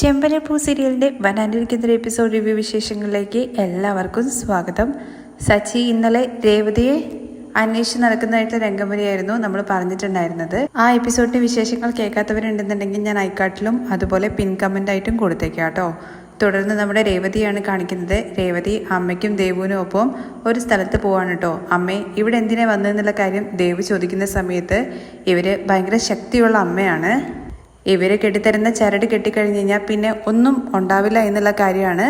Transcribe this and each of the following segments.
ചെമ്പനപ്പൂ സീരിയലിന്റെ വരാനിരിക്കുന്ന episode review വിശേഷങ്ങളിലേക്ക് എല്ലാവർക്കും സ്വാഗതം. സച്ചി ഇന്നലെ രേവതിയെ അന്വേഷിച്ച് നടക്കുന്നതായിട്ട് രംഗമരിയായിരുന്നു നമ്മൾ പറഞ്ഞിട്ടുണ്ടായിരുന്നത്. ആ എപ്പിസോഡിന്റെ വിശേഷങ്ങൾ കേൾക്കാത്തവരുണ്ടെന്നുണ്ടെങ്കിൽ ഞാൻ ഐക്കാട്ടിലും അതുപോലെ പിൻ കമന്റ് ആയിട്ടും കൊടുത്തേക്കാം കേട്ടോ. തുടർന്ന് നമ്മുടെ രേവതിയാണ് കാണിക്കുന്നത്. രേവതി അമ്മയ്ക്കും ദേവുവിനും ഒപ്പം ഒരു സ്ഥലത്ത് പോവാണ് കേട്ടോ. അമ്മേ ഇവിടെ എന്തിനാ വന്നതെന്നുള്ള കാര്യം ദേവ് ചോദിക്കുന്ന സമയത്ത് ഇവർ ഭയങ്കര ശക്തിയുള്ള അമ്മയാണ്. ഇവർ കെട്ടിത്തരുന്ന ചരട് കെട്ടിക്കഴിഞ്ഞ് കഴിഞ്ഞാൽ പിന്നെ ഒന്നും ഉണ്ടാവില്ല എന്നുള്ള കാര്യമാണ്.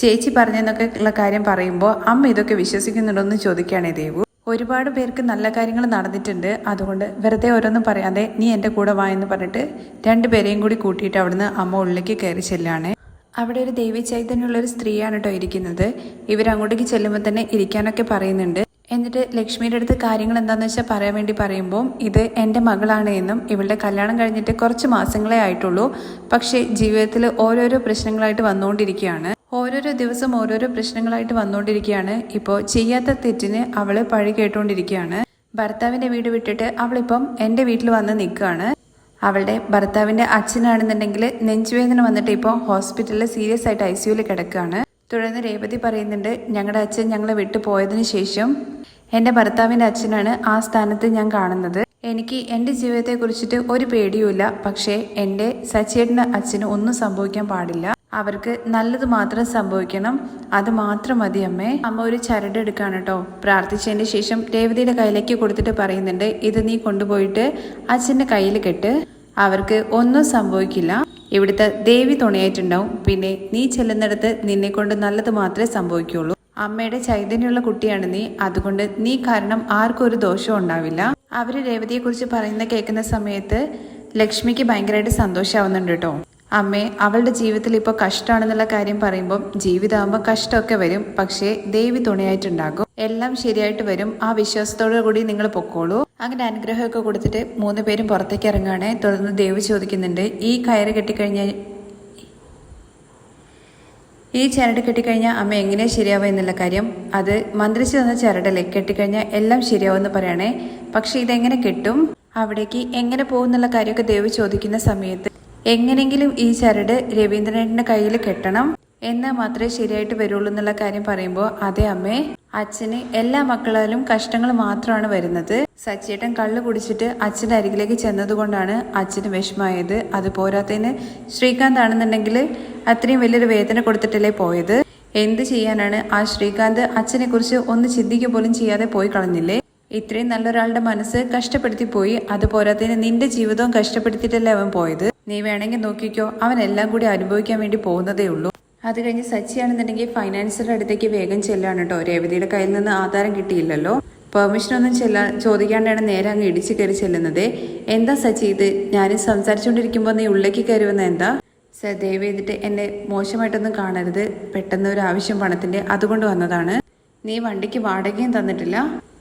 ചേച്ചി പറഞ്ഞെന്നൊക്കെ ഉള്ള കാര്യം പറയുമ്പോൾ അമ്മ ഇതൊക്കെ വിശ്വസിക്കുന്നുണ്ടോ എന്ന് ചോദിക്കുകയാണേ ദേവു. ഒരുപാട് പേർക്ക് നല്ല കാര്യങ്ങൾ നടന്നിട്ടുണ്ട്. അതുകൊണ്ട് വെറുതെ ഓരോന്നും പറയാതെ നീ എന്റെ കൂടെ വായെന്ന് പറഞ്ഞിട്ട് രണ്ടുപേരെയും കൂടി കൂട്ടിയിട്ട് അവിടുന്ന് അമ്മ ഉള്ളിലേക്ക് കയറി ചെല്ലാണ്. അവിടെ ഒരു ദേവി ചൈതന്യമുള്ള ഒരു സ്ത്രീയാണ് കേട്ടോ ഇരിക്കുന്നത്. ഇവരങ്ങോട്ടേക്ക് ചെല്ലുമ്പോൾ തന്നെ ഇരിക്കാനൊക്കെ പറയുന്നുണ്ട്. എന്നിട്ട് ലക്ഷ്മിയുടെ അടുത്ത് കാര്യങ്ങൾ എന്താണെന്ന് വെച്ചാൽ പറയാൻ വേണ്ടി പറയുമ്പോൾ ഇത് എന്റെ മകളാണ് എന്നും ഇവളുടെ കല്യാണം കഴിഞ്ഞിട്ട് കുറച്ച് മാസങ്ങളേ ആയിട്ടുള്ളൂ. പക്ഷേ ജീവിതത്തിൽ ഓരോരോ പ്രശ്നങ്ങളായിട്ട് വന്നുകൊണ്ടിരിക്കുകയാണ്. ഓരോരോ ദിവസം ഓരോരോ പ്രശ്നങ്ങളായിട്ട് വന്നുകൊണ്ടിരിക്കുകയാണ്. ഇപ്പോൾ ചെയ്യാത്ത തെറ്റിന് അവൾ പഴി കേട്ടുകൊണ്ടിരിക്കുകയാണ് ഭർത്താവിന്റെ വീട് വിട്ടിട്ട് അവളിപ്പം എന്റെ വീട്ടിൽ വന്ന് നിൽക്കുകയാണ്. അവളുടെ ഭർത്താവിന്റെ അച്ഛനാണെന്നുണ്ടെങ്കിൽ നെഞ്ചുവേദന വന്നിട്ട് ഇപ്പോൾ ഹോസ്പിറ്റലിൽ സീരിയസ് ആയിട്ട് ഐ സിയുയിൽ കിടക്കുകയാണ്. തുടർന്ന് രേവതി പറയുന്നുണ്ട് ഞങ്ങളുടെ അച്ഛൻ ഞങ്ങളെ വിട്ടു പോയതിനു ശേഷം എന്റെ ഭർത്താവിന്റെ അച്ഛനാണ് ആ സ്ഥാനത്ത് ഞാൻ കാണുന്നത്. എനിക്ക് എന്റെ ജീവിതത്തെ കുറിച്ചിട്ട് ഒരു പേടിയുമില്ല. പക്ഷേ എന്റെ സച്ചേട്ടന്റെ അച്ഛന് ഒന്നും സംഭവിക്കാൻ പാടില്ല. അവർക്ക് നല്ലത് മാത്രം സംഭവിക്കണം. അത് മാത്രം മതി അമ്മേ. അമ്മ ഒരു ചരട് എടുക്കാണ് കേട്ടോ പ്രാർത്ഥിച്ചതിന് ശേഷം രേവതിയുടെ കയ്യിലേക്ക് കൊടുത്തിട്ട് പറയുന്നുണ്ട് ഇത് നീ കൊണ്ടുപോയിട്ട് അച്ഛന്റെ കയ്യിൽ കെട്ട്. അവർക്ക് ഒന്നും സംഭവിക്കില്ല. ഇവിടുത്തെ ദേവി തുണയായിട്ടുണ്ടാവും. പിന്നെ നീ ചെല്ലുന്നിടത്ത് നിന്നെ കൊണ്ട് നല്ലത് മാത്രമേ സംഭവിക്കുള്ളൂ. അമ്മയുടെ ചൈതന്യമുള്ള കുട്ടിയാണ് നീ. അതുകൊണ്ട് നീ കാരണം ആർക്കും ഒരു ദോഷവും ഉണ്ടാവില്ല. അവർ രേവതിയെക്കുറിച്ച് പറയുന്ന കേൾക്കുന്ന സമയത്ത് ലക്ഷ്മിക്ക് ഭയങ്കരമായിട്ട് സന്തോഷമാവുന്നുണ്ട് കേട്ടോ. അമ്മേ അവളുടെ ജീവിതത്തിൽ ഇപ്പോൾ കഷ്ടമാണെന്നുള്ള കാര്യം പറയുമ്പോൾ ജീവിതമാകുമ്പോൾ കഷ്ടമൊക്കെ വരും. പക്ഷേ ദേവി തുണയായിട്ടുണ്ടാകും. എല്ലാം ശരിയായിട്ട് വരും. ആ വിശ്വാസത്തോടു കൂടി നിങ്ങൾ പൊക്കോളൂ. അങ്ങനെ അനുഗ്രഹമൊക്കെ കൊടുത്തിട്ട് മൂന്ന് പേരും പുറത്തേക്ക് ഇറങ്ങുകയാണ്. തുടർന്ന് ദേവി ചോദിക്കുന്നുണ്ട് ഈ കയറ് കെട്ടിക്കഴിഞ്ഞാൽ ഈ ചരട് കെട്ടിക്കഴിഞ്ഞാൽ അമ്മ എങ്ങനെ ശരിയാവുക എന്നുള്ള കാര്യം. അത് മന്ത്രിച്ചു തന്ന ചരടല്ലേ? കെട്ടിക്കഴിഞ്ഞാൽ എല്ലാം ശരിയാവുമെന്ന് പറയണേ. പക്ഷെ ഇതെങ്ങനെ കെട്ടും? അവിടേക്ക് എങ്ങനെ പോകുന്നുള്ള കാര്യമൊക്കെ ദേവ് ചോദിക്കുന്ന സമയത്ത് എങ്ങനെങ്കിലും ഈ ചരട് രവീന്ദ്രനാഥിന്റെ കയ്യിൽ കെട്ടണം. എന്നാൽ മാത്രമേ ശരിയായിട്ട് വരുള്ളൂ എന്നുള്ള കാര്യം പറയുമ്പോൾ അതെ അമ്മേ അച്ഛന് എല്ലാ മക്കളാലും കഷ്ടങ്ങൾ മാത്രമാണ് വരുന്നത്. സച്ചേട്ടൻ കള്ളു കുടിച്ചിട്ട് അച്ഛന്റെ അരികിലേക്ക് ചെന്നതുകൊണ്ടാണ് അച്ഛന് വിഷമായത്. അത് പോരാത്തതിന് ശ്രീകാന്ത് ആണെന്നുണ്ടെങ്കിൽ അത്രയും വലിയൊരു വേദന കൊടുത്തിട്ടല്ലേ പോയത്? എന്ത് ചെയ്യാനാണ് ആ ശ്രീകാന്ത് അച്ഛനെ കുറിച്ച് ഒന്ന് ചിന്തിക്കുക പോലും ചെയ്യാതെ പോയി കളഞ്ഞില്ലേ? ഇത്രയും നല്ലൊരാളുടെ മനസ്സ് കഷ്ടപ്പെടുത്തി പോയി അത് പോരാത്തതിന് നിന്റെ ജീവിതവും കഷ്ടപ്പെടുത്തിയിട്ടല്ലേ അവൻ പോയത്? നീ വേണമെങ്കിൽ നോക്കിക്കോ അവൻ എല്ലാം കൂടി അനുഭവിക്കാൻ വേണ്ടി പോകുന്നതേ ഉള്ളൂ. അത് കഴിഞ്ഞ് സച്ചിയാണെന്നുണ്ടെങ്കിൽ ഫൈനാൻസിന്റെ അടുത്തേക്ക് വേഗം ചെല്ലാണ് കേട്ടോ. രേവതിയുടെ കയ്യിൽ നിന്ന് ആധാരം കിട്ടിയില്ലല്ലോ. പെർമിഷൻ ഒന്നും ചെല്ലാ ചോദിക്കാണ്ടാണ് നേരെ അങ്ങ് ഇടിച്ചു കയറി ചെല്ലുന്നത്. എന്താ സച്ചി ഇത്? ഞാൻ സംസാരിച്ചുകൊണ്ടിരിക്കുമ്പോൾ നീ ഉള്ളിലേക്ക് കയറി എന്താ? സർ ദയവ് ചെയ്തിട്ട് എന്നെ മോശമായിട്ടൊന്നും കാണരുത്. പെട്ടെന്ന് ഒരു ആവശ്യം പണത്തിന്റെ അതുകൊണ്ട് വന്നതാണ്. നീ വണ്ടിക്ക് വാടകയും തന്നിട്ടില്ല?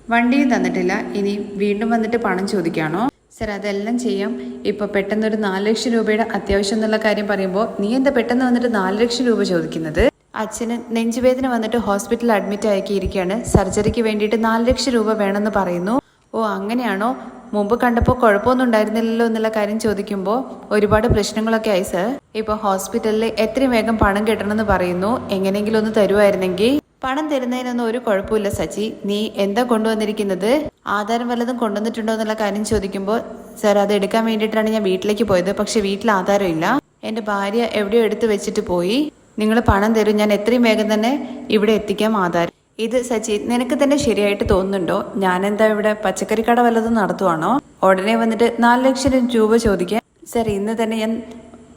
വണ്ടിയും തന്നിട്ടില്ല. ഇനി വീണ്ടും വന്നിട്ട് പണം ചോദിക്കാണോ? സർ അതെല്ലാം ചെയ്യാം. ഇപ്പൊ പെട്ടെന്നൊരു നാല് ലക്ഷം രൂപയുടെ അത്യാവശ്യം എന്നുള്ള കാര്യം പറയുമ്പോൾ നീ എന്താ പെട്ടെന്ന് വന്നിട്ട് നാല് ലക്ഷം രൂപ ചോദിക്കുന്നത്? അച്ഛന് നെഞ്ചുവേദന വന്നിട്ട് ഹോസ്പിറ്റലിൽ അഡ്മിറ്റ് ആക്കിയിരിക്കുകയാണ് സർജറിക്ക് വേണ്ടിയിട്ട് നാല് ലക്ഷം രൂപ വേണമെന്ന് പറയുന്നു. ഓ അങ്ങനെയാണോ? മുമ്പ് കണ്ടപ്പോൾ കുഴപ്പമൊന്നും ഉണ്ടായിരുന്നില്ലല്ലോ എന്നുള്ള കാര്യം ചോദിക്കുമ്പോൾ ഒരുപാട് പ്രശ്നങ്ങളൊക്കെ ആയി സർ. ഇപ്പോൾ ഹോസ്പിറ്റലിൽ എത്രയും വേഗം പണം കിട്ടണമെന്ന് പറയുന്നു. എങ്ങനെയെങ്കിലും ഒന്ന് തരുമായിരുന്നെങ്കിൽ പണം തരുന്നതിനൊന്നും ഒരു കുഴപ്പമില്ല സച്ചി. നീ എന്താ കൊണ്ടുവന്നിരിക്കുന്നത്? ആധാരം വല്ലതും കൊണ്ടുവന്നിട്ടുണ്ടോ എന്നുള്ള കാര്യം ചോദിക്കുമ്പോൾ സർ അത് എടുക്കാൻ വേണ്ടിയിട്ടാണ് ഞാൻ വീട്ടിലേക്ക് പോയത്. പക്ഷെ വീട്ടിൽ ആധാരം ഇല്ല എന്റെ ഭാര്യ എവിടെയോ എടുത്തു വെച്ചിട്ട് പോയി. നിങ്ങൾ പണം തരും. ഞാൻ എത്രയും വേഗം തന്നെ ഇവിടെ എത്തിക്കാം ആധാരം. ഇത് സച്ചി നിനക്ക് തന്നെ ശരിയായിട്ട് തോന്നുന്നുണ്ടോ? ഞാൻ എന്താ ഇവിടെ പച്ചക്കറി കട വല്ലതും നടത്തുവാണോ? ഉടനെ വന്നിട്ട് നാല് ലക്ഷം രൂപ ചോദിക്കാം. സർ ഇന്ന് തന്നെ ഞാൻ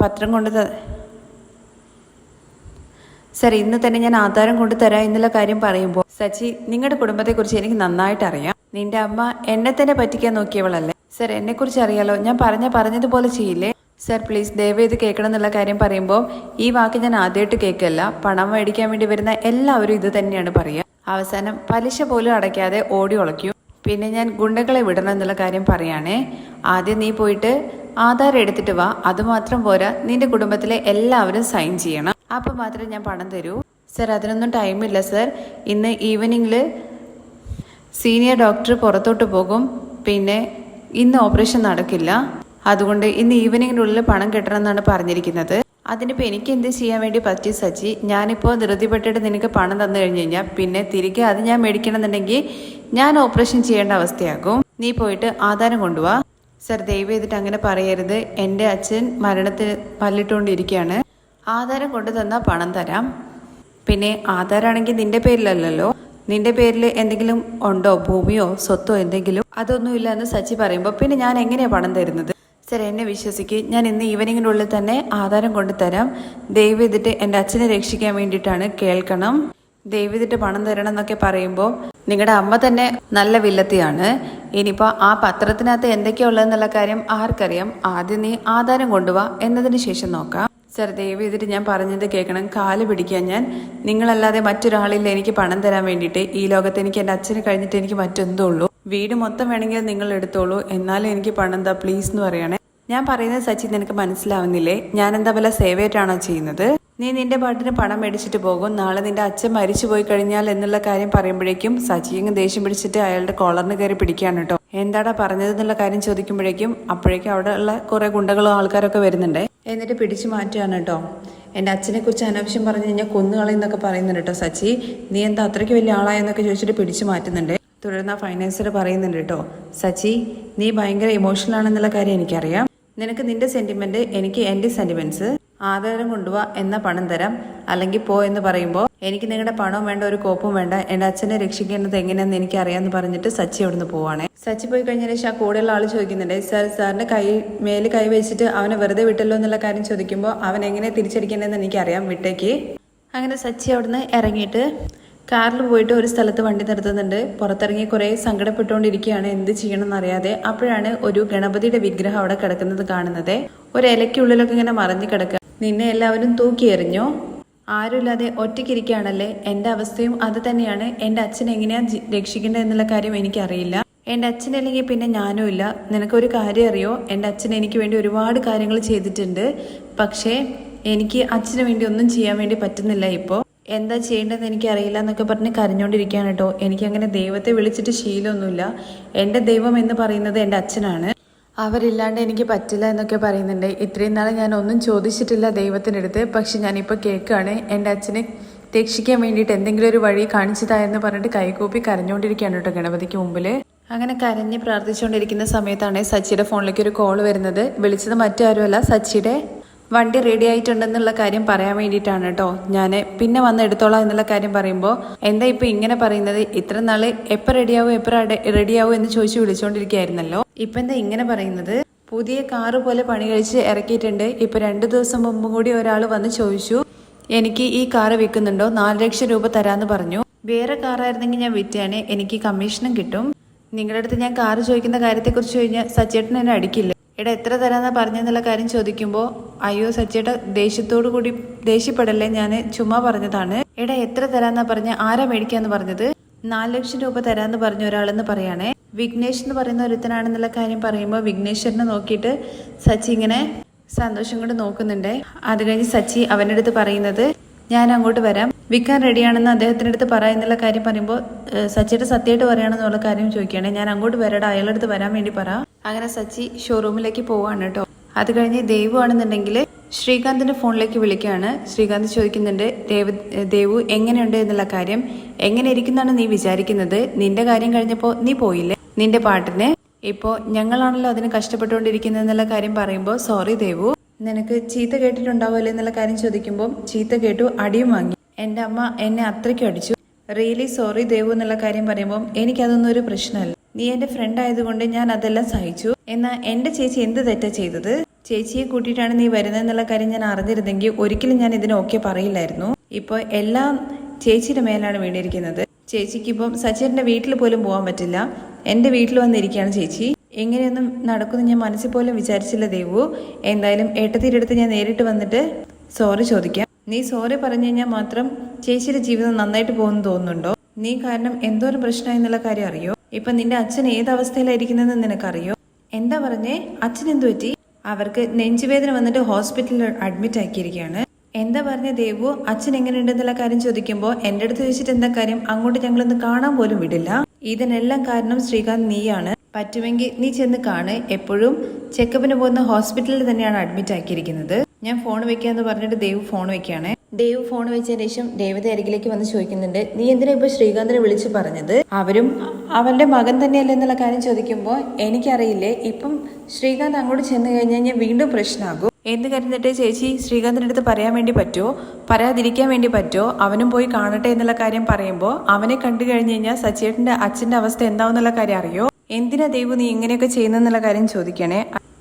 പത്രം കൊണ്ട് സർ ഇന്ന് തന്നെ ഞാൻ ആധാരം കൊണ്ടുതരാം എന്നുള്ള കാര്യം പറയുമ്പോൾ സച്ചി നിങ്ങളുടെ കുടുംബത്തെക്കുറിച്ച് എനിക്ക് നന്നായിട്ട് അറിയാം. നിന്റെ അമ്മ എന്നെ തന്നെ പറ്റിക്കാൻ നോക്കിയവളല്ലേ? സർ എന്നെ കുറിച്ച് അറിയാലോ? ഞാൻ പറഞ്ഞ പറഞ്ഞതുപോലെ ചെയ്യില്ലേ? സർ പ്ലീസ് ദയവ് ഇത് കേൾക്കണം എന്നുള്ള കാര്യം പറയുമ്പോൾ ഈ വാക്ക് ഞാൻ ആദ്യമായിട്ട് കേൾക്കല്ല. പണം മേടിക്കാൻ വേണ്ടി വരുന്ന എല്ലാവരും ഇത് തന്നെയാണ് പറയുക. അവസാനം പലിശ പോലും അടയ്ക്കാതെ ഓടി ഉളയ്ക്കും പിന്നെ ഞാൻ ഗുണ്ടകളെ വിടണം എന്നുള്ള കാര്യം പറയുകയാണേ. ആദ്യം നീ പോയിട്ട് ആധാരം എടുത്തിട്ട് വാ. അതുമാത്രം പോരാ. നിന്റെ കുടുംബത്തിലെ എല്ലാവരും സൈൻ ചെയ്യണം. അപ്പം മാത്രമേ ഞാൻ പണം തരൂ. സർ അതിനൊന്നും ടൈമില്ല സർ. ഇന്ന് ഈവനിങ്ങിൽ സീനിയർ ഡോക്ടർ പുറത്തോട്ട് പോകും. പിന്നെ ഇന്ന് ഓപ്പറേഷൻ നടക്കില്ല. അതുകൊണ്ട് ഇന്ന് ഈവനിങ്ങിനുള്ളിൽ പണം കിട്ടണം എന്നാണ് പറഞ്ഞിരിക്കുന്നത്. അതിനിപ്പോൾ എനിക്ക് എന്ത് ചെയ്യാൻ വേണ്ടി പറ്റി സച്ചി? ഞാനിപ്പോൾ ധൃതിപ്പെട്ടിട്ട് നിനക്ക് പണം തന്നു കഴിഞ്ഞ് കഴിഞ്ഞാൽ പിന്നെ തിരികെ അത് ഞാൻ മേടിക്കണമെന്നുണ്ടെങ്കിൽ ഞാൻ ഓപ്പറേഷൻ ചെയ്യേണ്ട അവസ്ഥയാകും. നീ പോയിട്ട് ആധാരം കൊണ്ടുപോവാ സർ ദയവ് ചെയ്തിട്ട് അങ്ങനെ പറയരുത്. എന്റെ അച്ഛൻ മരണത്തിന് പല്ലിട്ടുകൊണ്ടിരിക്കുകയാണ്. ആധാരം കൊണ്ടു തന്നാൽ പണം തരാം. പിന്നെ ആധാരാണെങ്കിൽ നിന്റെ പേരിലല്ലല്ലോ? നിന്റെ പേരിൽ എന്തെങ്കിലും ഉണ്ടോ? ഭൂമിയോ സ്വത്തോ എന്തെങ്കിലും? അതൊന്നുമില്ല എന്ന് സച്ചി പറയുമ്പോൾ പിന്നെ ഞാൻ എങ്ങനെയാണ് പണം തരുന്നത്? സർ എന്നെ വിശ്വസിക്ക്. ഞാൻ ഇന്ന് ഈവനിങ്ങിനുള്ളിൽ തന്നെ ആധാരം കൊണ്ടുതരാം ദയവ് ചെയ്തിട്ട് എന്റെ അച്ഛനെ രക്ഷിക്കാൻ വേണ്ടിയിട്ടാണ് കേൾക്കണം. ദയവ് ചെയ്തിട്ട് പണം തരണം എന്നൊക്കെ പറയുമ്പോൾ നിങ്ങളുടെ അമ്മ തന്നെ നല്ല വില്ലത്തിയാണ്. ഇനിയിപ്പോൾ ആ പത്രത്തിനകത്ത് എന്തൊക്കെയാ ഉള്ളതെന്നുള്ള കാര്യം ആർക്കറിയാം. ആദ്യം നീ ആധാരം കൊണ്ടുപോവാ എന്നതിന് ശേഷം നോക്കാം. സർ ദയവ് ചെയ്തിട്ട് ഞാൻ പറഞ്ഞത് കേൾക്കണം. കാൽ പിടിക്കാൻ ഞാൻ. നിങ്ങളല്ലാതെ മറ്റൊരാളില്ല. എനിക്ക് പണം തരാൻ വേണ്ടിയിട്ട്. ഈ ലോകത്ത് എനിക്ക് എന്റെ അച്ഛന് കഴിഞ്ഞിട്ട് എനിക്ക് മറ്റെന്തോ ഉള്ളൂ. വീട് മൊത്തം വേണമെങ്കിൽ നിങ്ങൾ എടുത്തോളൂ. എന്നാലും എനിക്ക് പണം എന്താ പ്ലീസ് എന്ന് പറയണേ. ഞാൻ പറയുന്നത് സച്ചിൻ നിനക്ക് മനസ്സിലാവുന്നില്ലേ? ഞാൻ എന്താ വല്ല സേവയായിട്ടാണോ ചെയ്യുന്നത്? നീ നിന്റെ പാട്ടിന് പണം മേടിച്ചിട്ട് പോകും. നാളെ നിന്റെ അച്ഛൻ മരിച്ചു പോയി കഴിഞ്ഞാൽ എന്നുള്ള കാര്യം പറയുമ്പോഴേക്കും സച്ചി അങ്ങ് ദേഷ്യം പിടിച്ചിട്ട് അയാളുടെ കോളറിന് കയറി പിടിക്കുകയാണ് കേട്ടോ. എന്താടാ പറഞ്ഞത് എന്നുള്ള കാര്യം ചോദിക്കുമ്പോഴേക്കും അപ്പോഴേക്കും അവിടെ ഉള്ള കുറെ ഗുണ്ടകളും ആൾക്കാരൊക്കെ വരുന്നുണ്ട്. എന്നിട്ട് പിടിച്ചു മാറ്റുകയാണ് കേട്ടോ. എന്റെ അച്ഛനെ കുറിച്ച് അനാവശ്യം പറഞ്ഞു കഴിഞ്ഞാൽ കൊന്നുകളെന്നൊക്കെ പറയുന്നുണ്ട് കേട്ടോ സച്ചി. നീ എന്താ അത്രയ്ക്ക് വലിയ ആളായെന്നൊക്കെ ചോദിച്ചിട്ട് പിടിച്ചു മാറ്റുന്നുണ്ട്. തുടർന്ന് ആ ഫൈനാൻസർ പറയുന്നുണ്ട് കേട്ടോ സച്ചി നീ ഭയങ്കര ഇമോഷണൽ ആണെന്നുള്ള കാര്യം എനിക്കറിയാം. നിനക്ക് നിന്റെ സെന്റിമെന്റ് എനിക്ക് എന്റെ സെന്റിമെന്റ്സ് ആധാരം കൊണ്ടുപോവാ എന്ന പണം തരാം. അല്ലെങ്കിൽ പോ എന്ന് പറയുമ്പോൾ എനിക്ക് നിങ്ങളുടെ പണവും വേണ്ട ഒരു കോപ്പും വേണ്ട എന്റെ അച്ഛനെ രക്ഷിക്കേണ്ടത് എങ്ങനെയാണെന്ന് എനിക്ക് അറിയാമെന്ന് പറഞ്ഞിട്ട് സച്ചി അവിടുന്ന് പോവാണേ. സച്ചി പോയി കഴിഞ്ഞ ശേഷം ആ കൂടെയുള്ള ആൾ ചോദിക്കുന്നുണ്ട് സാർ സാറിന്റെ കൈ മേൽ കൈ വെച്ചിട്ട് അവനെ വെറുതെ വിട്ടല്ലോ എന്നുള്ള കാര്യം ചോദിക്കുമ്പോൾ അവൻ എങ്ങനെ തിരിച്ചടിക്കേണ്ടതെന്ന് എനിക്കറിയാം വിട്ടേക്ക്. അങ്ങനെ സച്ചി അവിടുന്ന് ഇറങ്ങിയിട്ട് കാറിൽ പോയിട്ട് ഒരു സ്ഥലത്ത് വണ്ടി നിർത്തുന്നുണ്ട്. പുറത്തിറങ്ങി കുറേ സങ്കടപ്പെട്ടുകൊണ്ടിരിക്കുകയാണ് എന്ത് ചെയ്യണം എന്നറിയാതെ അപ്പോഴാണ് ഒരു ഗണപതിയുടെ വിഗ്രഹം അവിടെ കിടക്കുന്നത് കാണുന്നത്. ഒരു ഇലയ്ക്കുള്ളിലൊക്കെ ഇങ്ങനെ മറിഞ്ഞു കിടക്കുക നിന്നെ എല്ലാവരും തൂക്കി എറിഞ്ഞോ? ആരുമില്ലാതെ ഒറ്റയ്ക്കിരിക്കുകയാണല്ലേ? എന്റെ അവസ്ഥയും അത് തന്നെയാണ്. എന്റെ അച്ഛൻ എങ്ങനെയാണ് രക്ഷിക്കേണ്ടത് എന്നുള്ള കാര്യം എനിക്കറിയില്ല. എന്റെ അച്ഛനല്ലെങ്കിൽ പിന്നെ ഞാനും ഇല്ല. നിനക്കൊരു കാര്യം അറിയോ? എന്റെ അച്ഛൻ എനിക്ക് വേണ്ടി ഒരുപാട് കാര്യങ്ങൾ ചെയ്തിട്ടുണ്ട്. പക്ഷേ എനിക്ക് അച്ഛന് വേണ്ടി ഒന്നും ചെയ്യാൻ വേണ്ടി പറ്റുന്നില്ല ഇപ്പോൾ. എന്താ ചെയ്യേണ്ടതെന്ന് എനിക്കറിയില്ല എന്നൊക്കെ പറഞ്ഞ് കരഞ്ഞുകൊണ്ടിരിക്കുകയാണ് കേട്ടോ. എനിക്കങ്ങനെ ദൈവത്തെ വിളിച്ചിട്ട് ശീലമൊന്നുമില്ല. എന്റെ ദൈവം എന്ന് പറയുന്നത് എന്റെ അച്ഛനാണ്. അവരില്ലാണ്ട് എനിക്ക് പറ്റില്ല എന്നൊക്കെ പറയുന്നുണ്ട്. ഇത്രയും നാൾ ഞാൻ ഒന്നും ചോദിച്ചിട്ടില്ല ദൈവത്തിനടുത്ത്. പക്ഷെ ഞാനിപ്പോൾ കേൾക്കുകയാണ്. എന്റെ അച്ഛനെ രക്ഷിക്കാൻ വേണ്ടിയിട്ട് എന്തെങ്കിലും ഒരു വഴി കാണിച്ചു തായെന്ന് പറഞ്ഞിട്ട് കൈകൂപ്പി കരഞ്ഞുകൊണ്ടിരിക്കുകയാണ് കേട്ടോ ഗണപതിക്ക് മുമ്പിൽ അങ്ങനെ കരഞ്ഞ് പ്രാർത്ഥിച്ചുകൊണ്ടിരിക്കുന്ന സമയത്താണ് സച്ചിയുടെ ഫോണിലേക്ക് ഒരു കോൾ വരുന്നത്. വിളിച്ചത് മറ്റാരുമല്ല സച്ചിയുടെ വണ്ടി റെഡി ആയിട്ടുണ്ടെന്നുള്ള കാര്യം പറയാൻ വേണ്ടിയിട്ടാണ് കേട്ടോ. ഞാൻ പിന്നെ വന്ന് എടുത്തോളാം എന്നുള്ള കാര്യം പറയുമ്പോൾ എന്താ ഇപ്പം ഇങ്ങനെ പറയുന്നത്? ഇത്ര നാൾ എപ്പോൾ റെഡിയാവും എപ്പോൾ റെഡിയാവും എന്ന് ചോദിച്ച് വിളിച്ചുകൊണ്ടിരിക്കുകയായിരുന്നല്ലോ. ഇപ്പൊ എന്താ ഇങ്ങനെ പറയുന്നത്? പുതിയ കാറ് പോലെ പണി കഴിച്ച് ഇറക്കിയിട്ടുണ്ട്. ഇപ്പൊ രണ്ടു ദിവസം മുമ്പും കൂടി ഒരാൾ വന്ന് ചോദിച്ചു എനിക്ക് ഈ കാറ് വിൽക്കുന്നുണ്ടോ? നാല് ലക്ഷം രൂപ തരാന്ന് പറഞ്ഞു. വേറെ കാറായിരുന്നെങ്കിൽ ഞാൻ വിറ്റാണ്. എനിക്ക് കമ്മീഷനും കിട്ടും. നിങ്ങളുടെ അടുത്ത് ഞാൻ കാറ് ചോദിക്കുന്ന കാര്യത്തെക്കുറിച്ച് കഴിഞ്ഞാൽ സച്ചേട്ടൻ എന്നെ അടിക്കില്ല? എടാ എത്ര തരാന്നാ പറഞ്ഞെന്നുള്ള കാര്യം ചോദിക്കുമ്പോൾ അയ്യോ സച്ചേട്ട ദേഷ്യത്തോടു കൂടി ദേഷ്യപ്പെടല്ലേ ഞാൻ ചുമ്മാ പറഞ്ഞതാണ്. എടാ എത്ര തരാന്നാ പറഞ്ഞ? ആരാ മേടിക്കാന്ന് പറഞ്ഞത്? നാല് ലക്ഷം രൂപ തരാന്ന് പറഞ്ഞ ഒരാളെന്ന് പറയാണേ. വിഘ്നേഷ് എന്ന് പറയുന്ന ഒരുത്തനാണെന്നുള്ള കാര്യം പറയുമ്പോൾ വിഘ്നേശ്വരനെ നോക്കിയിട്ട് സച്ചി ഇങ്ങനെ സന്തോഷം കൊണ്ട് നോക്കുന്നുണ്ട്. അത് കഴിഞ്ഞ് സച്ചി അവന്റെ അടുത്ത് പറയുന്നത് ഞാൻ അങ്ങോട്ട് വരാം. വിൽക്കാൻ റെഡിയാണെന്ന് അദ്ദേഹത്തിന്റെ അടുത്ത് പറയുന്നുള്ള കാര്യം പറയുമ്പോൾ സച്ചിയുടെ സത്യമായിട്ട് പറയുകയാണെന്നുള്ള കാര്യം ചോദിക്കുകയാണ്. ഞാൻ അങ്ങോട്ട് വരടാ അയാളുടെ അടുത്ത് വരാൻ വേണ്ടി പറ. അങ്ങനെ സച്ചി ഷോറൂമിലേക്ക് പോവാണ് കേട്ടോ. അത് കഴിഞ്ഞ് ദേവു ആണെന്നുണ്ടെങ്കിൽ ശ്രീകാന്തിന്റെ ഫോണിലേക്ക് വിളിക്കുകയാണ്. ശ്രീകാന്ത് ചോദിക്കുന്നുണ്ട് ദേവ് ദേവു എങ്ങനെയുണ്ട് എന്നുള്ള കാര്യം? എങ്ങനെ ഇരിക്കുന്നതാണ് നീ വിചാരിക്കുന്നത്? നിന്റെ കാര്യം കഴിഞ്ഞപ്പോൾ നീ പോയില്ലേ? നിന്റെ പാട്ടിന്. ഇപ്പോൾ ഞങ്ങളാണല്ലോ അതിന് കഷ്ടപ്പെട്ടുകൊണ്ടിരിക്കുന്നത് എന്നുള്ള കാര്യം പറയുമ്പോൾ സോറി ദേവു നിനക്ക് ചീത്ത കേട്ടിട്ടുണ്ടാവുമല്ലോ എന്നുള്ള കാര്യം ചോദിക്കുമ്പോൾ ചീത്ത കേട്ടു അടിയും വാങ്ങി. എന്റെ അമ്മ എന്നെ അത്രയ്ക്കും അടിച്ചു. റിയലി സോറി ദേവു എന്നുള്ള കാര്യം പറയുമ്പോൾ എനിക്കതൊന്നും ഒരു പ്രശ്നമല്ല. നീ എന്റെ ഫ്രണ്ട് ആയതുകൊണ്ട് ഞാൻ അതെല്ലാം സഹിച്ചു. എന്നാൽ എന്റെ ചേച്ചി എന്ത് തെറ്റാ ചെയ്തത്? ചേച്ചിയെ കൂട്ടിയിട്ടാണ് നീ വരുന്നതെന്നുള്ള കാര്യം ഞാൻ അറിഞ്ഞിരുന്നെങ്കിൽ ഒരിക്കലും ഞാൻ ഇതിന് ഓക്കെ പറയില്ലായിരുന്നു. ഇപ്പോൾ എല്ലാം ചേച്ചിയുടെ മേലാണ് വീണിരിക്കുന്നത്. ചേച്ചിക്ക് സച്ചിന്റെ വീട്ടിൽ പോലും പോകാൻ പറ്റില്ല. എന്റെ വീട്ടിൽ വന്നിരിക്കുകയാണ് ചേച്ചി. എങ്ങനെയൊന്നും നടക്കുമെന്ന് ഞാൻ മനസ്സിൽ പോലും വിചാരിച്ചില്ല ദേവു. എന്തായാലും അടുത്ത് ഞാൻ നേരിട്ട് വന്നിട്ട് സോറി ചോദിക്കാം. നീ സോറി പറഞ്ഞു കഴിഞ്ഞാൽ മാത്രം ചേച്ചിയുടെ ജീവിതം നന്നായിട്ട് പോകുമെന്ന് തോന്നുന്നുണ്ടോ? നീ കാരണം എന്തോരം പ്രശ്നമായി എന്നുള്ള കാര്യം അറിയോ? ഇപ്പൊ നിന്റെ അച്ഛൻ ഏത് അവസ്ഥയിലായിരിക്കുന്നതെന്ന് നിനക്കറിയോ? എന്താ പറഞ്ഞേ? അച്ഛൻ എന്തു പറ്റി? അവർക്ക് നെഞ്ചുവേദന വന്നിട്ട് ഹോസ്പിറ്റലിൽ അഡ്മിറ്റ് ആക്കിയിരിക്കുകയാണ്. എന്താ പറഞ്ഞ ദേവു? അച്ഛൻ എങ്ങനെയുണ്ടെന്നുള്ള കാര്യം ചോദിക്കുമ്പോൾ എന്റെ അടുത്ത് ചോദിച്ചിട്ട് എന്താ കാര്യം? അങ്ങോട്ട് ഞങ്ങളൊന്ന് കാണാൻ പോലും വിടില്ല. ഇതിനെല്ലാം കാരണം ശ്രീകാന്ത് നീയാണ്. പറ്റുമെങ്കിൽ നീ ചെന്ന് കാണ്. എപ്പോഴും ചെക്കപ്പിന് പോകുന്ന ഹോസ്പിറ്റലിൽ തന്നെയാണ് അഡ്മിറ്റ് ആക്കിയിരിക്കുന്നത്. ഞാൻ ഫോൺ വെക്കാന്ന് പറഞ്ഞിട്ട് ദേവ് ഫോൺ വെക്കുകയാണേ. ദേവ് ഫോൺ വെച്ചതിന് ശേഷം ദേവത അരികിലേക്ക് വന്ന് ചോദിക്കുന്നുണ്ട് നീ എന്തിനാ ഇപ്പൊ ശ്രീകാന്തിനെ വിളിച്ചു പറഞ്ഞത്? അവരും അവന്റെ മകൻ തന്നെയല്ലേ എന്നുള്ള കാര്യം ചോദിക്കുമ്പോൾ എനിക്കറിയില്ലേ ഇപ്പം ശ്രീകാന്ത് അങ്ങോട്ട് ചെന്ന് കഴിഞ്ഞാൽ ഞാൻ വീണ്ടും പ്രശ്നമാകും എന്ത് കരുതിട്ട് ചേച്ചി ശ്രീകാന്തിന്റെ അടുത്ത് പറയാൻ വേണ്ടി പറ്റുമോ പറയാതിരിക്കാൻ വേണ്ടി പറ്റുമോ അവനും പോയി കാണട്ടെ എന്നുള്ള കാര്യം പറയുമ്പോൾ അവനെ കണ്ടു കഴിഞ്ഞു കഴിഞ്ഞാൽ സച്ചേട്ടന്റെ അച്ഛന്റെ അവസ്ഥ എന്താവെന്നുള്ള കാര്യം അറിയോ? എന്തിനാ ദൈവം നീ ഇങ്ങനെയൊക്കെ ചെയ്യുന്നെന്നുള്ള കാര്യം ചോദിക്കണേ.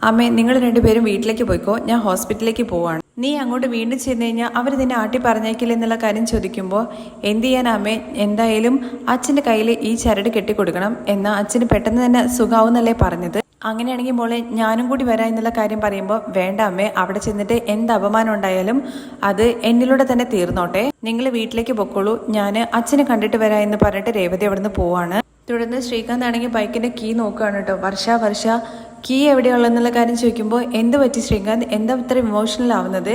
അമ്മേ നിങ്ങൾ രണ്ടുപേരും വീട്ടിലേക്ക് പോയിക്കോ. ഞാൻ ഹോസ്പിറ്റലിലേക്ക് പോവാണ്. നീ അങ്ങോട്ട് വീണ്ടും ചെന്ന് കഴിഞ്ഞാൽ അവർ നിന്നെ ആട്ടി പറഞ്ഞേക്കില്ല എന്നുള്ള കാര്യം ചോദിക്കുമ്പോൾ എന്ത് ചെയ്യാൻ അമ്മേ? എന്തായാലും അച്ഛന്റെ കയ്യിൽ ഈ ചരട് കെട്ടിക്കൊടുക്കണം. എന്നാൽ അച്ഛന് പെട്ടെന്ന് തന്നെ സുഖാവുന്നല്ലേ പറഞ്ഞത്? അങ്ങനെയാണെങ്കിൽ മോളെ ഞാനും കൂടി വരാം എന്നുള്ള കാര്യം പറയുമ്പോൾ വേണ്ട അമ്മേ അവിടെ ചെന്നിട്ട് എന്ത് അപമാനം ഉണ്ടായാലും അത് എന്നിലൂടെ തന്നെ തീർന്നോട്ടെ. നിങ്ങൾ വീട്ടിലേക്ക് പൊക്കോളൂ. ഞാൻ അച്ഛനെ കണ്ടിട്ട് വരാം എന്ന് പറഞ്ഞിട്ട് രേവതി അവിടുന്ന് പോവാണ്. തുടർന്ന് ശ്രീകാന്ത് ആണെങ്കിൽ ബൈക്കിന്റെ കീ നോക്കുകയാണ് കേട്ടോ. വർഷ വർഷ കീ എവിടെയുള്ളതെന്നുള്ള കാര്യം ചോദിക്കുമ്പോൾ എന്ത് പറ്റി ശ്രീകാന്ത്? എന്താ ഇത്ര ഇമോഷണൽ ആവുന്നത്?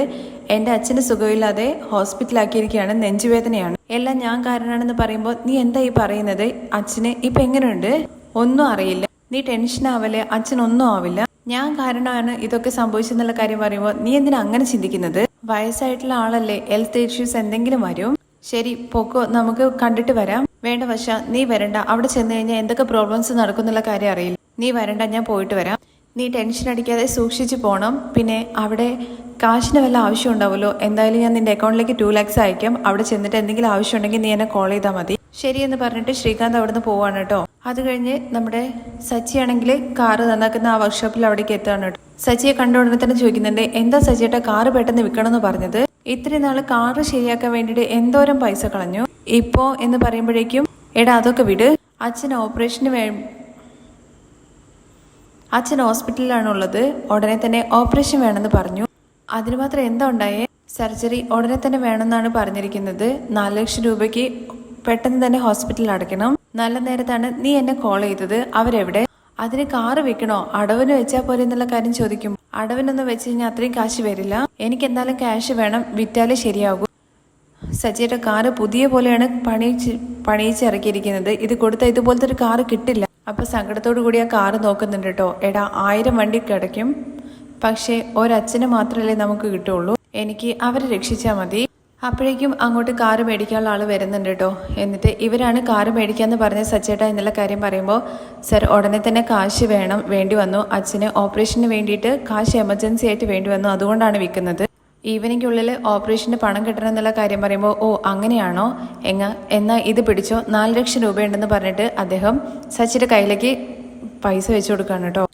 എന്റെ അച്ഛന് സുഖമില്ലാതെ ഹോസ്പിറ്റലാക്കിയിരിക്കുകയാണ് നെഞ്ചുവേദനയാണ്. എല്ലാം ഞാൻ കാരണമാണെന്ന് പറയുമ്പോൾ നീ എന്താ ഈ പറയുന്നത്? അച്ഛന് ഇപ്പം എങ്ങനെയുണ്ട്? ഒന്നും അറിയില്ല. നീ ടെൻഷൻ ആവല്ലേ? അച്ഛനൊന്നും ആവില്ല. ഞാൻ കാരണമാണ് ഇതൊക്കെ സംഭവിച്ചെന്നുള്ള കാര്യം പറയുമ്പോൾ നീ എന്തിനാ അങ്ങനെ ചിന്തിക്കുന്നത്? വയസ്സായിട്ടുള്ള ആളല്ലേ. ഹെൽത്ത് ഇഷ്യൂസ് എന്തെങ്കിലും വരും. ശരി പൊക്കോ. നമുക്ക് കണ്ടിട്ട് വരാം. വേണ്ട വശ നീ വരണ്ട. അവിടെ ചെന്ന് കഴിഞ്ഞാൽ എന്തൊക്കെ പ്രോബ്ലംസ് നടക്കുന്നുള്ള കാര്യം അറിയില്ല. നീ വരണ്ട ഞാൻ പോയിട്ട് വരാം. നീ ടെൻഷൻ അടിക്കാതെ സൂക്ഷിച്ച് പോകണം പിന്നെ അവിടെ കാശിന് വല്ല ആവശ്യം ഉണ്ടാവുമല്ലോ? എന്തായാലും ഞാൻ നിന്റെ അക്കൗണ്ടിലേക്ക് ടു ലാക്സ് അയക്കാം അവിടെ ചെന്നിട്ട് എന്തെങ്കിലും ആവശ്യം ഉണ്ടെങ്കിൽ നീ എന്നെ കോൾ ചെയ്താൽ മതി. ശരിയെന്ന് പറഞ്ഞിട്ട് ശ്രീകാന്ത് അവിടുന്ന് പോവാണ് കേട്ടോ. അത് കഴിഞ്ഞ് നമ്മുടെ സച്ചി ആണെങ്കിൽ കാറ് നന്നാക്കുന്ന ആ വർക്ക്ഷോപ്പിൽ അവിടേക്ക് എത്താണ് കേട്ടോ. സച്ചിയെ കണ്ട ഉടനെ തന്നെ ചോദിക്കുന്നുണ്ട് എന്താ സച്ചിയുടെ കാറ് പെട്ടെന്ന് വിൽക്കണമെന്ന് പറഞ്ഞത്? ഇത്രയും നാൾ കാറ് ശരിയാക്കാൻ വേണ്ടിയിട്ട് എന്തോരം പൈസ കളഞ്ഞു? ഇപ്പോ എന്ന് പറയുമ്പോഴേക്കും എടാ അതൊക്കെ വിട്. അച്ഛൻ ഓപ്പറേഷന് വേ അച്ഛൻ ഹോസ്പിറ്റലിലാണുള്ളത്. ഉടനെ തന്നെ ഓപ്പറേഷൻ വേണമെന്ന് പറഞ്ഞു. അതിന് മാത്രം എന്താ ഉണ്ടായേ? സർജറി ഉടനെ തന്നെ വേണമെന്നാണ് പറഞ്ഞിരിക്കുന്നത്. നാല് ലക്ഷം രൂപയ്ക്ക് പെട്ടെന്ന് തന്നെ ഹോസ്പിറ്റലിൽ അടയ്ക്കണം. നല്ല നേരത്താണ് നീ എന്നെ കോൾ ചെയ്തത്. അവരെവിടെ? അതിന് കാറ് വെക്കണോ? അടവിന് വെച്ചാൽ പോലെ എന്നുള്ള കാര്യം ചോദിക്കും. അടവിനൊന്നും വെച്ച് കഴിഞ്ഞാൽ അത്രയും കാശ് വരില്ല. എനിക്ക് എന്തായാലും ക്യാഷ് വേണം. വിറ്റാലേ ശരിയാകൂ. സജിയുടെ കാറ് പുതിയ പോലെയാണ് പണിയിച്ച് പണിയിച്ചിറക്കിയിരിക്കുന്നത്. ഇത് കൊടുത്ത ഇതുപോലത്തെ ഒരു കാറ് കിട്ടില്ല. അപ്പൊ സങ്കടത്തോടു കൂടി ആ കാറ് നോക്കുന്നുണ്ട് കേട്ടോ എടാ ആയിരം വണ്ടി കിടക്കും. പക്ഷേ ഒരച്ഛന് മാത്രമല്ലേ നമുക്ക് കിട്ടുള്ളൂ. എനിക്ക് അവരെ രക്ഷിച്ചാൽ മതി. അപ്പോഴേക്കും അങ്ങോട്ട് കാറ് മേടിക്കാനുള്ള ആൾ വരുന്നുണ്ട് കേട്ടോ എന്നിട്ട് ഇവരാണ് കാറ് മേടിക്കാന്ന് പറഞ്ഞ സച്ചേട്ട എന്നുള്ള കാര്യം പറയുമ്പോൾ സർ ഉടനെ തന്നെ കാശ് വേണം വേണ്ടി വന്നു. അച്ഛന് ഓപ്പറേഷന് വേണ്ടിയിട്ട് കാശ് എമർജൻസി ആയിട്ട് വേണ്ടി വന്നു. അതുകൊണ്ടാണ് വിൽക്കുന്നത്. ഈവനിങ്ങുള്ളിൽ ഓപ്പറേഷന് പണം കിട്ടണം എന്നുള്ള കാര്യം പറയുമ്പോൾ ഓ അങ്ങനെയാണോ? എങ്ങ എന്നാൽ ഇത് പിടിച്ചോ? നാല് ലക്ഷം രൂപയുണ്ടെന്ന് പറഞ്ഞിട്ട് അദ്ദേഹം സച്ചിന്റെ കയ്യിലേക്ക് പൈസ വെച്ചു കൊടുക്കുകയാണ് കേട്ടോ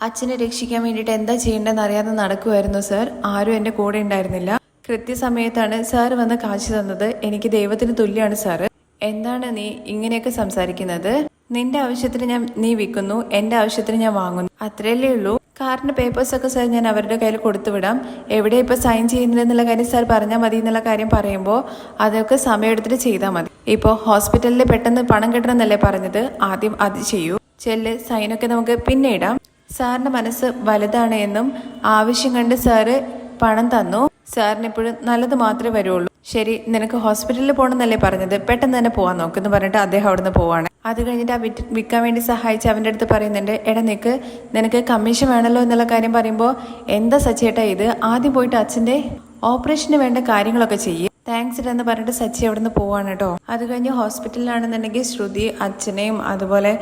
അച്ഛനെ രക്ഷിക്കാൻ വേണ്ടിയിട്ട് എന്താ ചെയ്യേണ്ടതെന്ന് അറിയാതെ നടക്കുമായിരുന്നു സർ. ആരും എന്റെ കൂടെ ഉണ്ടായിരുന്നില്ല. കൃത്യസമയത്താണ് സാർ വന്ന് കാശ് തന്നത്. എനിക്ക് ദൈവത്തിന് തുല്യമാണ് സാറ്. എന്താണ് നീ ഇങ്ങനെയൊക്കെ സംസാരിക്കുന്നത്? നിന്റെ ആവശ്യത്തിന് ഞാൻ നീ വിൽക്കുന്നു. എന്റെ ആവശ്യത്തിന് ഞാൻ വാങ്ങുന്നു. അത്രയല്ലേ ഉള്ളൂ. കാറിന്റെ പേപ്പേഴ്സ് ഒക്കെ സാർ ഞാൻ അവരുടെ കയ്യിൽ കൊടുത്തു വിടാം എവിടെ ഇപ്പൊ സൈൻ ചെയ്യുന്നില്ലെന്നുള്ള കാര്യം സാർ പറഞ്ഞാൽ മതി എന്നുള്ള കാര്യം പറയുമ്പോൾ അതൊക്കെ സമയമെടുത്തിട്ട് ചെയ്താൽ മതി. ഇപ്പോൾ ഹോസ്പിറ്റലിൽ പെട്ടെന്ന് പണം കിട്ടണം എന്നല്ലേ പറഞ്ഞത്? ആദ്യം അത് ചെയ്യൂ. ചെല്ല് സൈനൊക്കെ നമുക്ക് പിന്നെ ഇടാം. സാറിന്റെ മനസ്സ് വലുതാണ് എന്നും ആവശ്യം കണ്ട് സാറ് പണം തന്നു. സാറിന് എപ്പോഴും നല്ലത് മാത്രമേ വരുള്ളൂ. ശരി നിനക്ക് ഹോസ്പിറ്റലിൽ പോകണമെന്നല്ലേ പറഞ്ഞത്? പെട്ടെന്ന് തന്നെ പോവാൻ നോക്കെന്ന് പറഞ്ഞിട്ട് അദ്ദേഹം അവിടുന്ന് പോവാണ്. അത് കഴിഞ്ഞിട്ട് ആ വിറ്റ് വിൽക്കാൻ വേണ്ടി സഹായിച്ച് അവന്റെ അടുത്ത് പറയുന്നുണ്ട് എടാ നിനക്ക് നിനക്ക് കമ്മീഷൻ വേണമല്ലോ എന്നുള്ള കാര്യം പറയുമ്പോൾ എന്താ സച്ചേട്ടാ ഇത്? ആദ്യം പോയിട്ട് അച്ഛന്റെ ഓപ്പറേഷന് വേണ്ട കാര്യങ്ങളൊക്കെ ചെയ്യും. താങ്ക്സ് എന്ന് പറഞ്ഞിട്ട് സച്ചി അവിടെ നിന്ന് പോവാണ് കേട്ടോ. അത് കഴിഞ്ഞ് ഹോസ്പിറ്റലിലാണെന്നുണ്ടെങ്കിൽ ശ്രുതി അച്ഛനെയും അതുപോലെ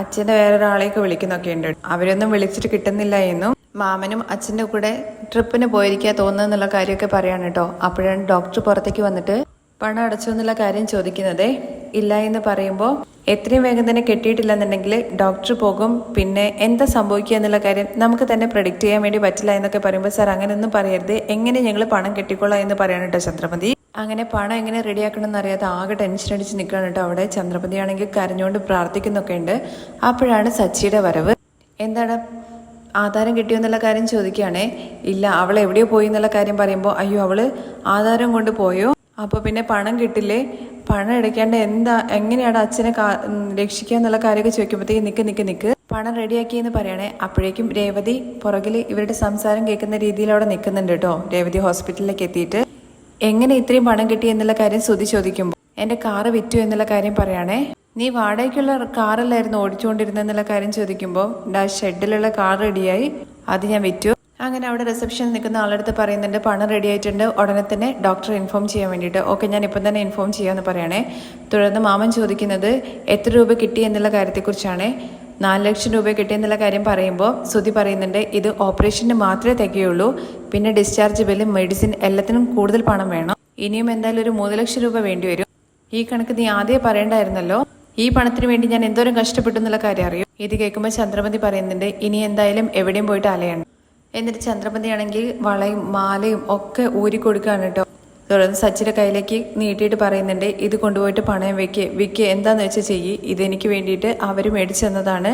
അച്ഛന്റെ വേറൊരാളെയൊക്കെ വിളിക്കുന്നൊക്കെ ഉണ്ട് അവരൊന്നും വിളിച്ചിട്ട് കിട്ടുന്നില്ല എന്നും മാമനും അച്ഛന്റെ കൂടെ ട്രിപ്പിന് പോയിരിക്കുക എന്നുള്ള കാര്യമൊക്കെ പറയാണ് കേട്ടോ അപ്പോഴാണ് ഡോക്ടർ പുറത്തേക്ക് വന്നിട്ട് പണം അടച്ചു എന്നുള്ള കാര്യം ചോദിക്കുന്നതേ. ഇല്ല എന്ന് പറയുമ്പോൾ എത്രയും വേഗം തന്നെ കെട്ടിയിട്ടില്ലെന്നുണ്ടെങ്കിൽ ഡോക്ടർ പോകും. പിന്നെ എന്താ സംഭവിക്കുക എന്നുള്ള കാര്യം നമുക്ക് തന്നെ പ്രഡിക്റ്റ് ചെയ്യാൻ വേണ്ടി പറ്റില്ല എന്നൊക്കെ പറയുമ്പോൾ സാർ അങ്ങനെയൊന്നും പറയരുത്. എങ്ങനെ ഞങ്ങൾ പണം കെട്ടിക്കൊള്ളാം എന്ന് പറയാണ് കേട്ടോ ചന്ദ്രമതി അങ്ങനെ പണം എങ്ങനെ റെഡിയാക്കണം എന്നറിയാതെ ആകെ ടെൻഷൻ അടിച്ച് നിൽക്കുകയാണ് കേട്ടോ അവിടെ. ചന്ദ്രമതി ആണെങ്കിൽ കരഞ്ഞുകൊണ്ട് പ്രാർത്ഥിക്കുന്നൊക്കെ ഉണ്ട്. അപ്പോഴാണ് സച്ചിയുടെ വരവ്. എന്താണ്? ആധാരം കിട്ടിയോ എന്നുള്ള കാര്യം ചോദിക്കുകയാണേ. ഇല്ല അവൾ എവിടെയോ പോയി എന്നുള്ള കാര്യം പറയുമ്പോൾ അയ്യോ അവൾ ആധാരം കൊണ്ട് പോയോ? അപ്പോൾ പിന്നെ പണം കിട്ടില്ലേ? പണം എടുക്കേണ്ട എന്താ എങ്ങനെയാണ് അച്ഛനെ രക്ഷിക്കുക എന്നുള്ള കാര്യമൊക്കെ ചോദിക്കുമ്പോഴത്തേക്ക് നിക്ക് നിക്ക് നിക്ക്. പണം റെഡിയാക്കി എന്ന് പറയണേ അപ്പോഴേക്കും രേവതി പുറകിൽ ഇവരുടെ സംസാരം കേൾക്കുന്ന രീതിയിൽ അവിടെ നിൽക്കുന്നുണ്ട് കേട്ടോ രേവതി ഹോസ്പിറ്റലിലേക്ക് എത്തിയിട്ട്. എങ്ങനെ ഇത്രയും പണം കിട്ടി എന്നുള്ള കാര്യം ശ്രുതി ചോദിക്കുമ്പോൾ എന്റെ കാറ് വിറ്റു എന്നുള്ള കാര്യം പറയാണേ? നീ വാടകയ്ക്കുള്ള കാറല്ലായിരുന്നു ഓടിച്ചുകൊണ്ടിരുന്നെന്നുള്ള കാര്യം ചോദിക്കുമ്പോൾ ആ ഷെഡിലുള്ള കാർ റെഡിയായി. അത് ഞാൻ വിറ്റു. അങ്ങനെ അവിടെ റിസപ്ഷനിൽ നിൽക്കുന്ന ആളടുത്ത് പറയുന്നുണ്ട് പണം റെഡി ആയിട്ടുണ്ട് ഉടനെ തന്നെ ഡോക്ടറെ ഇൻഫോം ചെയ്യാൻ വേണ്ടിയിട്ട്. ഓക്കെ ഞാൻ ഇപ്പം തന്നെ ഇൻഫോം ചെയ്യാമെന്ന് പറയണേ. തുടർന്ന് മാമൻ ചോദിക്കുന്നത് എത്ര രൂപ കിട്ടി എന്നുള്ള കാര്യത്തെക്കുറിച്ചാണ്? നാല് ലക്ഷം രൂപ കിട്ടി എന്നുള്ള കാര്യം പറയുമ്പോൾ ശ്രുതി പറയുന്നുണ്ട് ഇത് ഓപ്പറേഷന് മാത്രമേ തികയുള്ളൂ. പിന്നെ ഡിസ്ചാർജ് ബില്ല് മെഡിസിൻ എല്ലാത്തിനും കൂടുതൽ പണം വേണം. ഇനിയും എന്തായാലും ഒരു മൂന്ന് ലക്ഷം രൂപ വേണ്ടി വരും ഈ കണക്ക് നീ ആദ്യം പറയണ്ടായിരുന്നല്ലോ? ഈ പണത്തിന് വേണ്ടി ഞാൻ എന്തോരം കഷ്ടപ്പെട്ടു എന്നുള്ള കാര്യം അറിയും? ഇത് കേൾക്കുമ്പോൾ ചന്ദ്രമതി പറയുന്നുണ്ട് ഇനി എന്തായാലും എവിടെയും പോയിട്ട് അലയണം. എന്നിട്ട് ചന്ദ്രമതി ആണെങ്കിൽ വളയും മാലയും ഒക്കെ ഊരി കൊടുക്കുകയാണ് കേട്ടോ. തുടർന്ന് സച്ചിന്റെ കയ്യിലേക്ക് നീട്ടിയിട്ട് പറയുന്നുണ്ട് ഇത് കൊണ്ടുപോയിട്ട് പണയം വെക്ക്. വിക്ക്. എന്താന്ന് വെച്ചാൽ ചെയ്യ്. ഇതെനിക്ക് വേണ്ടിയിട്ട് അവർ മേടിച്ചു തന്നതാണ്.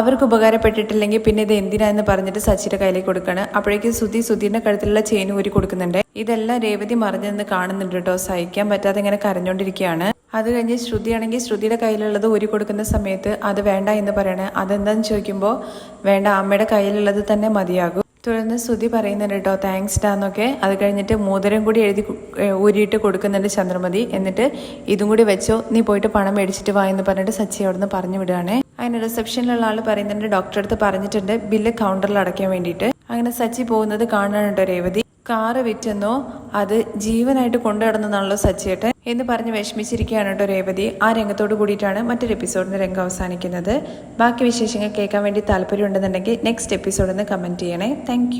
അവർക്ക് ഉപകാരപ്പെട്ടിട്ടില്ലെങ്കിൽ പിന്നെ ഇത് എന്തിനാന്ന് പറഞ്ഞിട്ട് സച്ചിന്റെ കയ്യിലേക്ക് കൊടുക്കുകയാണ്. അപ്പോഴേക്കും സുധി സുധീന്റെ കഴുത്തിലുള്ള ചെയിൻ ഊരി കൊടുക്കുന്നുണ്ട്. ഇതെല്ലാം രേവതി മറിഞ്ഞെന്ന് കാണുന്നുണ്ട് കേട്ടോ. സഹിക്കാൻ പറ്റാതെ ഇങ്ങനെ കരഞ്ഞോണ്ടിരിക്കുകയാണ്. അത് കഴിഞ്ഞ് ശ്രുതിയാണെങ്കിൽ ശ്രുതിയുടെ കയ്യിലുള്ളത് ഊരി കൊടുക്കുന്ന സമയത്ത് അത് വേണ്ട എന്ന് പറയണേ. അതെന്താന്ന് ചോദിക്കുമ്പോൾ വേണ്ട അമ്മയുടെ കയ്യിലുള്ളത് തന്നെ മതിയാകും. തുടർന്ന് ശ്രുതി പറയുന്നുണ്ട് കേട്ടോ താങ്ക്സ് ഡാന്നൊക്കെ അത് കഴിഞ്ഞിട്ട് മോതിരം കൂടി എഴുതി ഊരിയിട്ട് കൊടുക്കുന്നുണ്ട് ചന്ദ്രമതി. എന്നിട്ട് ഇതും കൂടി വെച്ചോ നീ പോയിട്ട് പണം മേടിച്ചിട്ട് വാ എന്ന് പറഞ്ഞിട്ട് സച്ചി അവിടുന്ന് പറഞ്ഞു വിടുകയാണ്. അങ്ങനെ റിസപ്ഷനിലുള്ള ആൾ പറയുന്നുണ്ട് ഡോക്ടറെ അടുത്ത് പറഞ്ഞിട്ടുണ്ട് ബില്ല് കൗണ്ടറിൽ അടയ്ക്കാൻ വേണ്ടിയിട്ട്. അങ്ങനെ സച്ചി പോകുന്നത് കാണാനുണ്ടോ രേവതി. കാറ് വിറ്റെന്നോ അത് ജീവനായിട്ട് കൊണ്ടു നടന്നതാണല്ലോ സച്ചിയേട്ടൻ എന്ന് പറഞ്ഞ് വിഷമിച്ചിരിക്കുകയാണ് കേട്ടോ രേവതി. ആ രംഗത്തോട് കൂടിയിട്ടാണ് മറ്റൊരു എപ്പിസോഡിന് രംഗം അവസാനിക്കുന്നത്. ബാക്കി വിശേഷങ്ങൾ കേൾക്കാൻ വേണ്ടി താല്പര്യം ഉണ്ടെന്നുണ്ടെങ്കിൽ നെക്സ്റ്റ് എപ്പിസോഡ് ഒന്ന് കമന്റ് ചെയ്യണേ. താങ്ക്